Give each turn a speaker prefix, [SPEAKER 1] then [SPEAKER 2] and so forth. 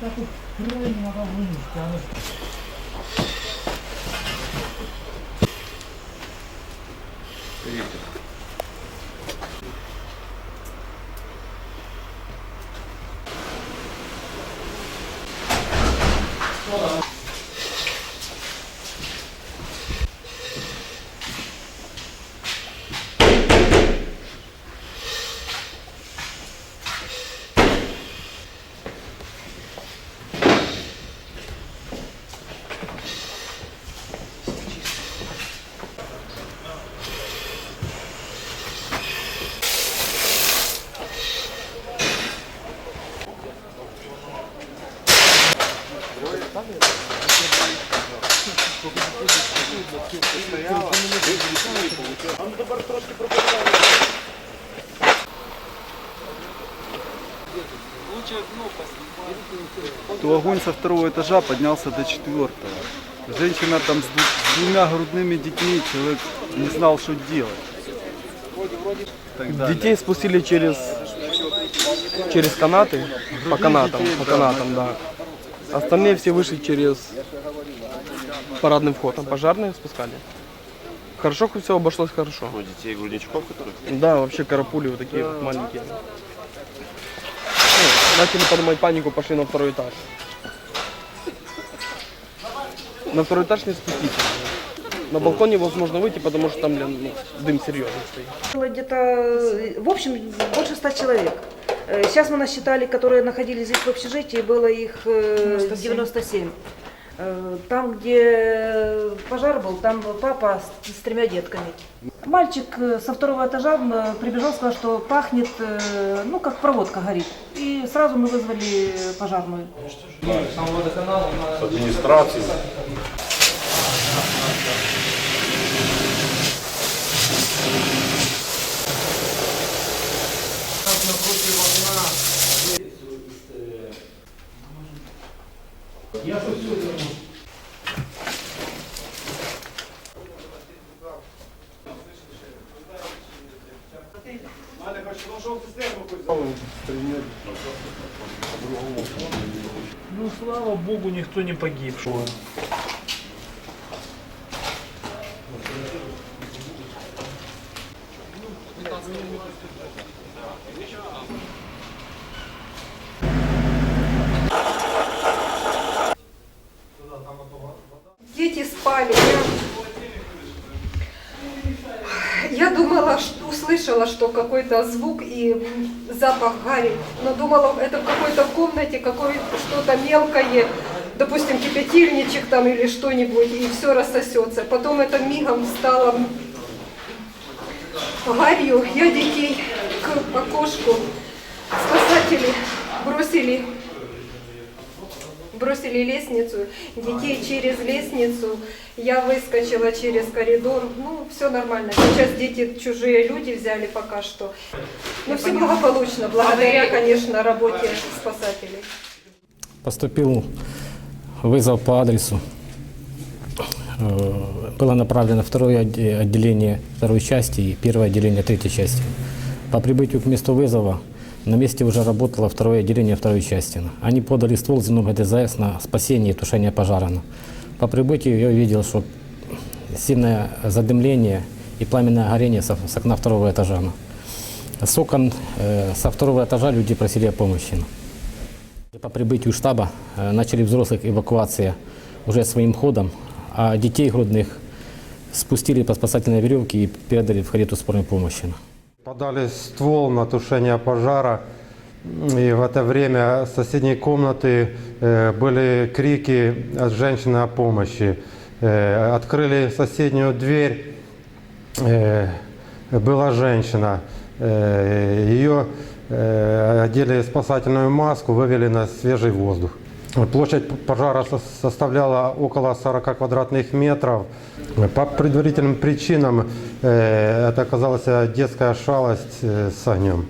[SPEAKER 1] вот крайне надо вынести, а оно
[SPEAKER 2] то огонь со второго этажа поднялся до четвертого. Женщина там с, дву- с двумя грудными детьми, человек не знал, что делать.
[SPEAKER 3] Детей спустили через, через канаты, по канатам, по канатам, да. Остальные все вышли через парадный вход, там пожарные спускали. Хорошо, все обошлось хорошо.
[SPEAKER 4] У детей грудничков, которые...
[SPEAKER 3] Да, вообще карапули вот такие вот маленькие. Ну, начали поднимать панику, пошли на второй этаж. На второй этаж не спуститься. На балкон невозможно выйти, потому что там блин, ну, дым серьезный стоит.
[SPEAKER 5] Было где-то, э, в общем, больше ста человек. Э, Сейчас мы насчитали, которые находились здесь в общежитии, было их э, 97. Э, Там, где пожар был, там был папа с, с тремя детками. Мальчик со второго этажа прибежал, сказал, что пахнет, ну, как проводка горит. И сразу мы вызвали пожарную.
[SPEAKER 4] Администрации.
[SPEAKER 1] Ну, слава богу, никто не погиб.
[SPEAKER 6] Дети спали. Я, я думала, что, услышала, что какой-то звук и запах гари, но думала, это в какой-то комнате какое что-то мелкое, допустим, кипятильничек там или что-нибудь, и все рассосется. Потом это мигом стало гарью. Я детей к окошку. Спасатели бросили бросили лестницу, детей через лестницу, я выскочила через коридор, ну, все нормально. Сейчас дети чужие люди взяли пока что. Но все благополучно, благодаря, конечно, работе спасателей.
[SPEAKER 7] Поступил вызов по адресу. Э, Было направлено второе отде- отделение второй части и первое отделение третьей части. По прибытию к месту вызова на месте уже работало второе отделение второй части. Они подали ствол ГДЗС на спасение и тушение пожара. По прибытию я увидел, что сильное задымление и пламенное горение с окна второго этажа. С окон э, со второго этажа люди просили о помощи. По прибытию штаба э, начали взрослых эвакуация уже своим ходом, а детей грудных спустили по спасательной веревке и передали в карету скорой помощи.
[SPEAKER 8] Подали ствол на тушение пожара. И в это время с соседней комнаты э, были крики от женщины о помощи. Э, Открыли соседнюю дверь. Э, Была женщина. Ее одели в спасательную маску, вывели на свежий воздух. Площадь пожара со- составляла около 40 квадратных метров. По предварительным причинам э, это оказалась детская шалость э, с огнем.